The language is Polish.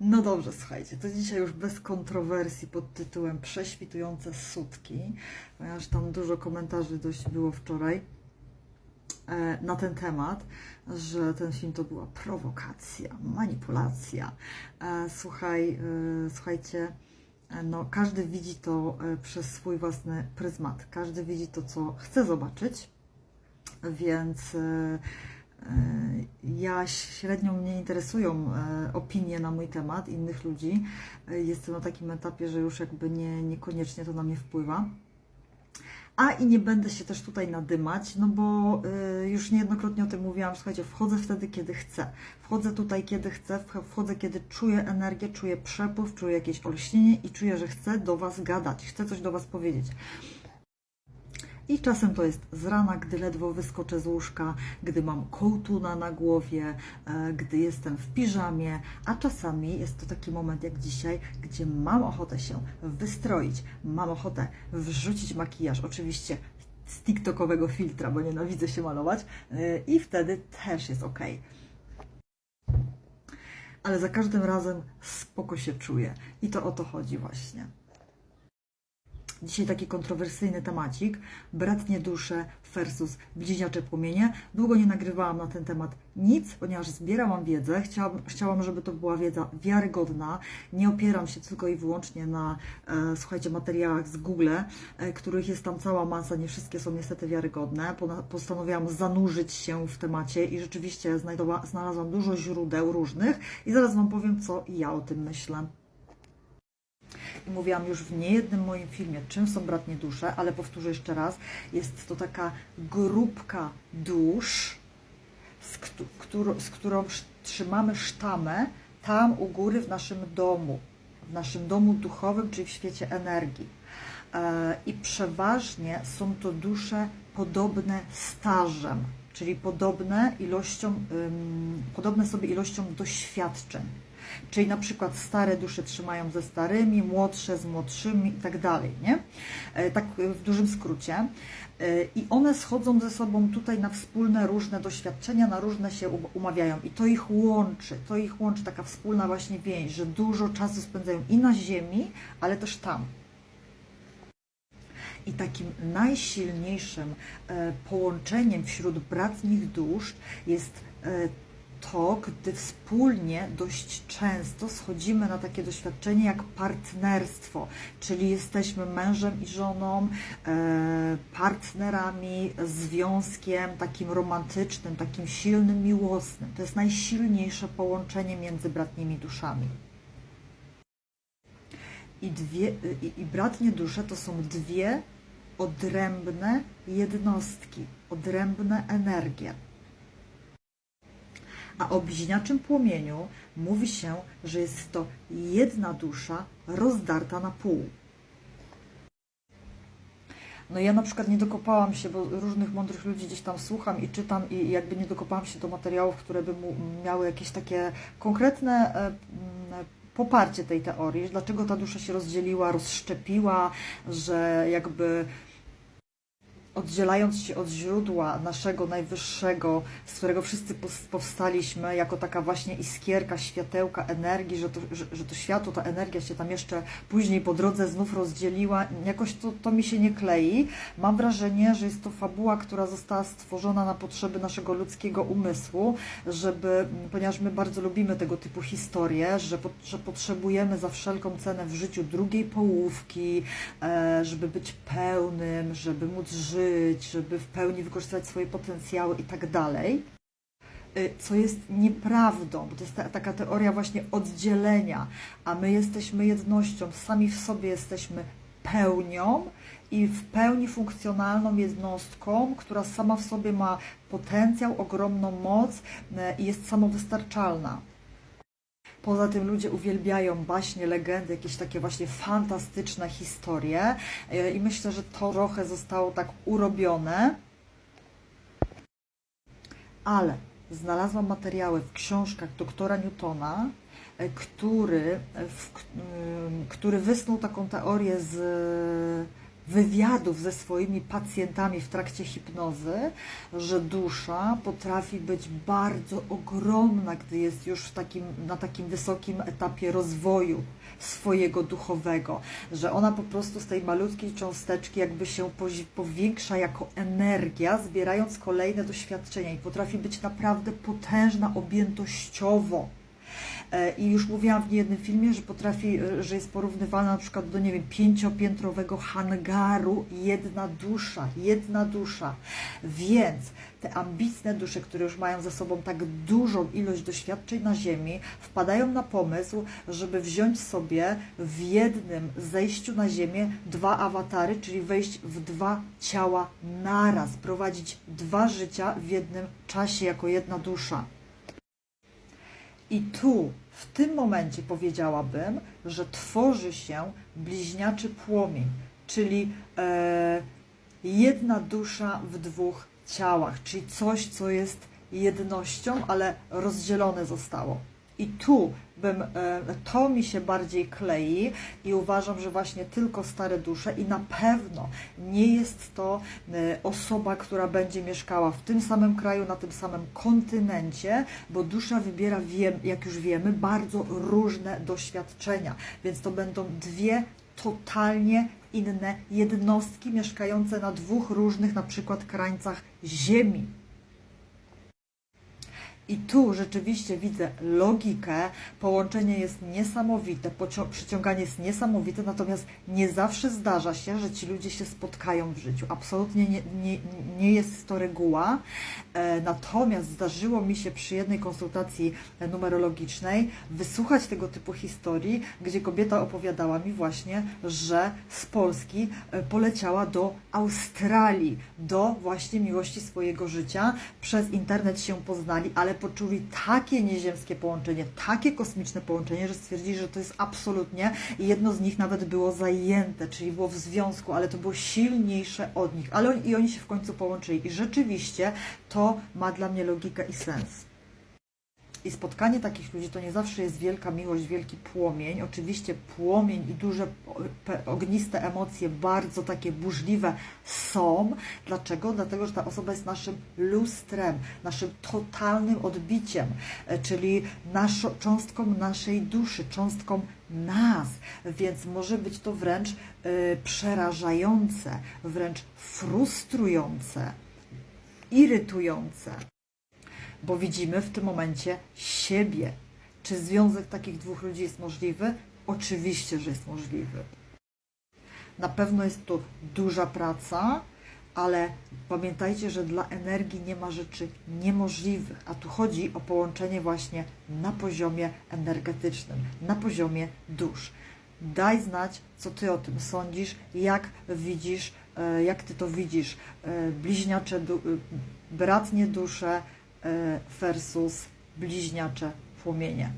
No dobrze, słuchajcie, to dzisiaj już bez kontrowersji pod tytułem Prześwitujące sutki, ponieważ tam dużo komentarzy dość było wczoraj e, na ten temat, że ten film to była prowokacja, manipulacja. E, Słuchaj, e, słuchajcie, no, każdy widzi to przez swój własny pryzmat. Każdy widzi to, co chce zobaczyć, więc ja średnio mnie interesują e, opinie na mój temat innych ludzi. E, Jestem na takim etapie, że już jakby nie, niekoniecznie to na mnie wpływa. A i nie będę się też tutaj nadymać, no bo y, już niejednokrotnie o tym mówiłam. Słuchajcie, wchodzę wtedy, kiedy chcę. Wchodzę tutaj, kiedy chcę, wch- wchodzę, kiedy czuję energię, czuję przepływ, czuję jakieś olśnienie i czuję, że chcę do Was gadać, chcę coś do Was powiedzieć. I czasem to jest z rana, gdy ledwo wyskoczę z łóżka, gdy mam kołtuna na głowie, e, gdy jestem w piżamie, a czasami jest to taki moment jak dzisiaj, gdzie mam ochotę się wystroić, mam ochotę wrzucić makijaż, oczywiście z TikTokowego filtra, bo nienawidzę się malować e, i wtedy też jest ok. Ale za każdym razem spoko się czuję i to o to chodzi właśnie. Dzisiaj taki kontrowersyjny temacik, bratnie dusze versus bliźniacze płomienie. Długo nie nagrywałam na ten temat nic, ponieważ zbierałam wiedzę. Chciałam, chciałam żeby to była wiedza wiarygodna. Nie opieram się tylko i wyłącznie na, e, słuchajcie, materiałach z Google, e, których jest tam cała masa, nie wszystkie są niestety wiarygodne. Postanowiłam zanurzyć się w temacie i rzeczywiście znalazłam dużo źródeł różnych i zaraz Wam powiem, co ja o tym myślę. Mówiłam już w niejednym moim filmie, czym są bratnie dusze, ale powtórzę jeszcze raz, jest to taka grupka dusz, z, któ- którą, z którą trzymamy sztamę tam u góry w naszym domu, w naszym domu duchowym, czyli w świecie energii. E, I przeważnie są to dusze podobne stażem, czyli podobne ilością, podobne sobie ilością doświadczeń. Czyli na przykład stare dusze trzymają ze starymi, młodsze z młodszymi i tak dalej, nie? E, Tak w dużym skrócie. E, I one schodzą ze sobą tutaj na wspólne różne doświadczenia, na różne się um- umawiają. I to ich łączy, to ich łączy taka wspólna właśnie więź, że dużo czasu spędzają i na ziemi, ale też tam. I takim najsilniejszym e, połączeniem wśród bratnich dusz jest to, gdy wspólnie dość często schodzimy na takie doświadczenie jak partnerstwo, czyli jesteśmy mężem i żoną, e, partnerami, związkiem takim romantycznym, takim silnym, miłosnym. To jest najsilniejsze połączenie między bratnimi duszami. I, dwie, i, I bratnie dusze to są dwie odrębne jednostki, odrębne energie. A o bliźniaczym płomieniu mówi się, że jest to jedna dusza rozdarta na pół. No ja na przykład nie dokopałam się, bo różnych mądrych ludzi gdzieś tam słucham i czytam i jakby nie dokopałam się do materiałów, które by miały jakieś takie konkretne e, poparcie tej teorii, dlaczego ta dusza się rozdzieliła, rozszczepiła, że jakby oddzielając się od źródła naszego najwyższego, z którego wszyscy powstaliśmy, jako taka właśnie iskierka, światełka, energii, że to, że, że to światło, ta energia się tam jeszcze później po drodze znów rozdzieliła. Jakoś to, to mi się nie klei. Mam wrażenie, że jest to fabuła, która została stworzona na potrzeby naszego ludzkiego umysłu, żeby, ponieważ my bardzo lubimy tego typu historie, że, po, że potrzebujemy za wszelką cenę w życiu drugiej połówki, e, żeby być pełnym, żeby móc żyć, żeby w pełni wykorzystać swoje potencjały i tak dalej. Y, Co jest nieprawdą, bo to jest ta, taka teoria właśnie oddzielenia, a my jesteśmy jednością, sami w sobie jesteśmy pełnią i w pełni funkcjonalną jednostką, która sama w sobie ma potencjał, ogromną moc e, i jest samowystarczalna. Poza tym ludzie uwielbiają baśnie, legendy, jakieś takie właśnie fantastyczne historie e, i myślę, że to trochę zostało tak urobione. Ale znalazłam materiały w książkach doktora Newtona, e, który, w, który wysnuł taką teorię z wywiadów ze swoimi pacjentami w trakcie hipnozy, że dusza potrafi być bardzo ogromna, gdy jest już w takim, na takim wysokim etapie rozwoju swojego duchowego, że ona po prostu z tej malutkiej cząsteczki jakby się powiększa jako energia, zbierając kolejne doświadczenia i potrafi być naprawdę potężna objętościowo. E, I już mówiłam w niejednym filmie, że potrafi, e, że jest porównywana na przykład do, nie wiem, pięciopiętrowego hangaru jedna dusza, jedna dusza. Więc te ambitne dusze, które już mają za sobą tak dużą ilość doświadczeń na Ziemi, wpadają na pomysł, żeby wziąć sobie w jednym zejściu na Ziemię dwa awatary, czyli wejść w dwa ciała naraz, prowadzić dwa życia w jednym czasie jako jedna dusza. I tu, w tym momencie powiedziałabym, że tworzy się bliźniaczy płomień, czyli e, jedna dusza w dwóch ciałach, czyli coś, co jest jednością, ale rozdzielone zostało. I tu bym, e, to mi się bardziej klei i uważam, że właśnie tylko stare dusze i na pewno nie jest to e, osoba, która będzie mieszkała w tym samym kraju, na tym samym kontynencie, bo dusza wybiera, jak już wiemy, bardzo różne doświadczenia, więc to będą dwie totalnie inne jednostki mieszkające na dwóch różnych na przykład krańcach Ziemi. I tu rzeczywiście widzę logikę, połączenie jest niesamowite, przyciąganie jest niesamowite, natomiast nie zawsze zdarza się, że ci ludzie się spotkają w życiu. Absolutnie nie, nie, nie jest to reguła. E, natomiast zdarzyło mi się przy jednej konsultacji numerologicznej wysłuchać tego typu historii, gdzie kobieta opowiadała mi właśnie, że z Polski e, poleciała do Australii, do właśnie miłości swojego życia. Przez internet się poznali, ale poczuli takie nieziemskie połączenie, takie kosmiczne połączenie, że stwierdzili, że to jest absolutnie i jedno z nich nawet było zajęte, czyli było w związku, ale to było silniejsze od nich. Ale i oni się w końcu połączyli. I rzeczywiście to ma dla mnie logikę i sens. I spotkanie takich ludzi to nie zawsze jest wielka miłość, wielki płomień. Oczywiście płomień i duże ogniste emocje, bardzo takie burzliwe są. Dlaczego? Dlatego, że ta osoba jest naszym lustrem, naszym totalnym odbiciem, e, czyli naszą, cząstką naszej duszy, cząstką nas. Więc może być to wręcz e, przerażające, wręcz frustrujące, irytujące bo widzimy w tym momencie siebie. Czy związek takich dwóch ludzi jest możliwy? Oczywiście, że jest możliwy. Na pewno jest to duża praca, ale pamiętajcie, że dla energii nie ma rzeczy niemożliwych, a tu chodzi o połączenie właśnie na poziomie energetycznym, na poziomie dusz. Daj znać, co ty o tym sądzisz, jak widzisz, e, jak ty to widzisz, e, bliźniacze, e, bratnie dusze, versus bliźniacze płomienie.